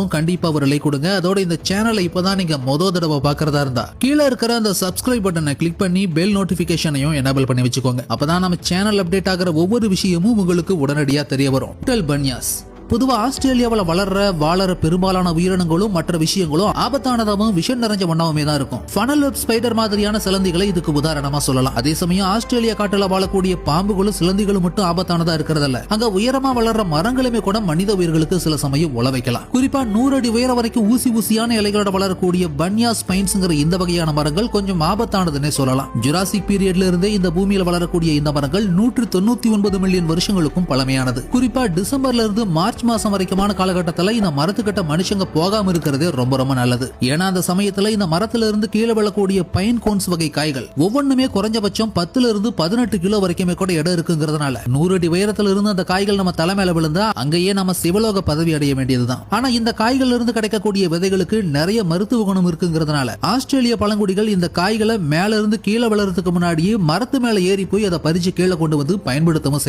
வந்ததும் கண்டிப்பா ஒரு லைக் கொடுங்க. அதோட இந்த சேனலை இப்பதான் நீங்க மொத தடவை பாக்குறதா இருந்தா கீழே இருக்கிற அந்த சப்ஸ்கிரைப் பட்டனை கிளிக் பண்ணி பெல் நோட்டிபிகேஷனையும் எனபிள் பண்ணி வச்சுக்கோங்க. அப்பதான் நம்ம சேனல் அப்டேட் ஆகிற ஒவ்வொரு விஷயமும் உங்களுக்கு உடனடியா தெரிய வரும். டெல் பன்யாஸ் பொதுவா ஆஸ்திரேலியாவில் வளர்ற வாழற பெரும்பாலான உயிரினங்களும் மற்ற விஷயங்களும் ஆபத்தானதாகவும் விஷம் நிறைஞ்ச வண்ணமுமே தான் இருக்கும். ஃபனல் வெப் ஸ்பைடர் மாதிரியான சிலந்திகளை இதுக்கு உதாரணமா சொல்லலாம். அதே சமயம் ஆஸ்திரேலியா காட்டில் வாழக்கூடிய பாம்புகளும் சிலந்திகளும் மட்டும் ஆபத்தானதா இருக்கிறதல்ல. அங்க உயரமா வளர்ற மரங்களுமே கூட மனித உயிர்களுக்கு சில சமயம் உள வைக்கலாம். குறிப்பா நூறு அடி உயரம் வரைக்கும் ஊசி ஊசியான இலைகளோட வளரக்கூடிய பன்யா ஸ்பைன்ஸ்ங்கிற இந்த வகையான மரங்கள் கொஞ்சம் ஆபத்தானதுன்னே சொல்லலாம். ஜுராசிக் பீரியட்ல இருந்தே இந்த பூமியில வளரக்கூடிய இந்த மரங்கள் நூற்று தொண்ணூத்தி ஒன்பது மில்லியன் வருஷங்களுக்கும் பழமையானது. குறிப்பா டிசம்பர்ல இருந்து மார்ச் மாசம் வரைக்குமான காலகட்டத்துல இந்த மரத்துக்கிட்ட மனுஷங்க போகாம இருக்கிறதே ரொம்ப ரொம்ப நல்லது. ஏன்னா அந்த சமயத்துல இந்த மரத்துல இருந்து கீழே விழக்கூடிய பைன் கோன்ஸ் வகை காய்கள் ஒவ்வொன்றுமே குறைஞ்சபட்சம் பத்துல இருந்து பதினெட்டு கிலோ வரைக்குமே கூட இடம் இருக்குங்கிறதுனால நூறு அடி உயரத்துல இருந்து அந்த காய்கள் நம்ம தலை மேல விழுந்தா அங்கேயே நம்ம சிவலோக பதவி அடைய வேண்டியதுதான். ஆனா இந்த காய்கள் இருந்து கிடைக்கக்கூடிய விதைகளுக்கு நிறைய மருத்துவ குணம் இருக்குங்கிறதுனால ஆஸ்திரேலிய பழங்குடிகள் இந்த காய்களை மேல இருந்து கீழே வளர்றதுக்கு முன்னாடியே மரத்து மேல ஏறி போய் அதை பறிச்சு கீழே கொண்டு வந்து பயன்படுத்தவும் செய்யறாங்க.